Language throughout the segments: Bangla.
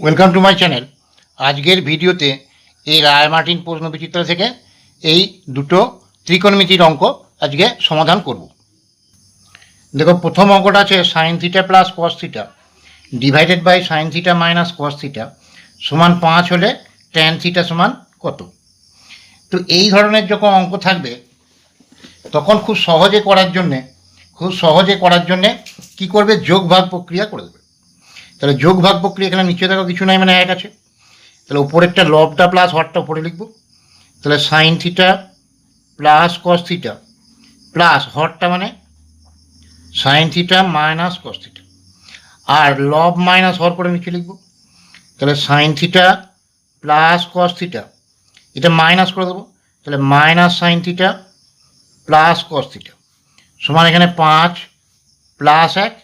ওয়েলকাম টু মাই চ্যানেল আজকের ভিডিওতে এই রায় মার্টিন প্রশ্ন বিচিত্র থেকে এই দুটো ত্রিকোণমিতির অঙ্ক আজকে সমাধান করব। দেখো, প্রথম অঙ্কটা আছে sine theta plus cos theta divided by sine theta minus cos theta সমান পাঁচ হলে ট্যান থিটা সমান কত? তো এই ধরনের যখন অঙ্ক থাকবে, তখন খুব সহজে করার জন্যে, খুব সহজে করার জন্যে কি করবে? যোগ ভাগ প্রক্রিয়া করে দেবে। তাহলে যোগ ভাগ প্রক্রিয়া এখানে নিচে দেখো কিছু নাই মানে এক আছে। তাহলে উপরেরটা লবটা প্লাস হটটা উপরে লিখব। তাহলে sine theta plus cos theta plus হরটা মানে sine theta minus cos theta আর লব মাইনাস হর করে নিচে লিখব। তাহলে sine theta plus cos theta এটা মাইনাস করে দেবো। তাহলে minus sine theta plus cos theta সমান এখানে পাঁচ প্লাস এক,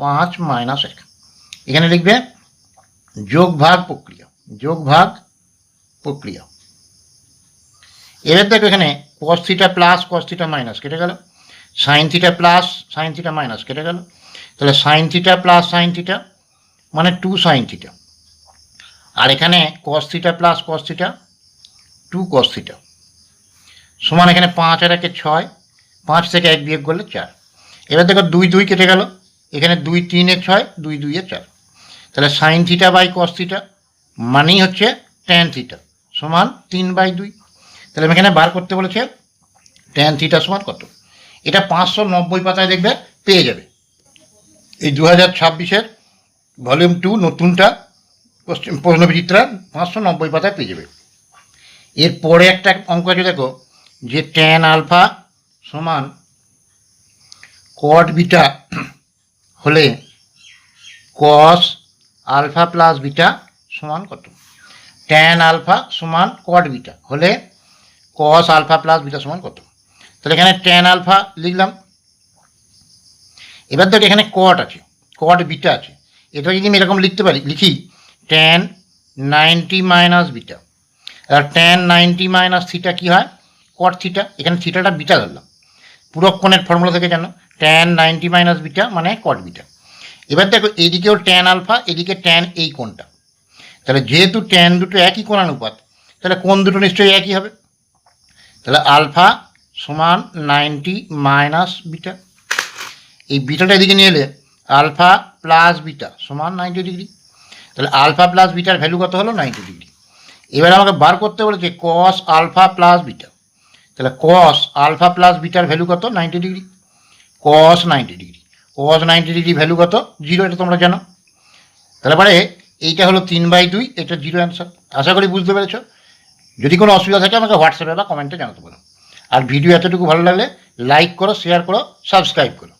পাঁচ মাইনাস এক। এখানে লিখবে যোগ ভাগ প্রক্রিয়া, যোগ ভাগ প্রক্রিয়া। এবার দেখো এখানে cos theta plus cos theta minus কেটে গেল। Sine theta plus sine theta minus কেটে গেল। তাহলে sine theta plus sine theta মানে টু সাইন থিটা আর এখানে cos theta plus cos theta two cos theta সমান এখানে পাঁচ আর একে ছয়, পাঁচ থেকে এক বিয়োগ করলে চার। এবার দেখো দুই দুই কেটে গেল। এখানে দুই তিনে ছয়, দুই দুইয়ে চার। তাহলে sine theta by cos theta মানেই হচ্ছে ট্যান থিটা সমান তিন বাই দুই। তাহলে আমি এখানে বার করতে বলেছে ট্যান থিটা সমান কত? এটা পাঁচশো নব্বই পাতায় দেখবে পেয়ে যাবে। এই দু হাজার ছাব্বিশের ভলিউম টু নতুনটা কোশ্চেন প্রশ্নবিচিত্রা পাঁচশো নব্বই পাতায় পেয়ে যাবে। এরপরে একটা অঙ্ক আছে, দেখো, যে ট্যান আলফা সমান কট বিটা হলে কস আলফা প্লাস বিটা সমান কত? ট্যান আলফা সমান কট বিটা। হলে কস আলফা প্লাস বিটা সমান কত? তাহলে এখানে ট্যান আলফা লিখলাম। এবার দেখো এখানে কট আছে কট বিটা আছে। এটা যদি আমি এরকম লিখতে পারি, লিখি ট্যান নাইনটি মাইনাস বিটা। আর ট্যান নাইনটি মাইনাস থিটা কী হয়? কট থিটা এখানে থিটাটা বিটা ধরলাম। পুরক্ষণের ফর্মুলা থেকে জানো ট্যান নাইনটি মাইনাস বিটা মানে কট বিটা। এবার দেখো এদিকেও ট্যান আলফা এদিকে ট্যান এই কোণটা। তাহলে যেহেতু ট্যান দুটো একই কোণানুপাত তাহলে কোন দুটো নিশ্চয়ই একই হবে। তাহলে আলফা সমান নাইনটি মাইনাস বিটা এই বিটাটা এদিকে নিয়ে এলে আলফা প্লাস বিটা সমান নাইনটি ডিগ্রি তাহলে আলফা প্লাস বিটার ভ্যালু কত হলো? নাইনটি ডিগ্রি এবার আমাকে বার করতে বলেছে কস আলফা প্লাস বিটা তাহলে কস আলফা প্লাস বিটার ভ্যালু কত? Ninety degree cos ninety degree cos ninety degree value কত? জিরো এটা তোমরা জানো। তাহলে পরে এইটা হলো তিন বাই দুই, এটা জিরো অ্যান্সার আশা করি বুঝতে পেরেছ। যদি কোনো অসুবিধা থাকে, আমাকে হোয়াটসঅ্যাপে বা কমেন্টে জানাতে পারো। আর ভিডিও এতটুকু ভালো লাগলে লাইক করো শেয়ার করো সাবস্ক্রাইব করো।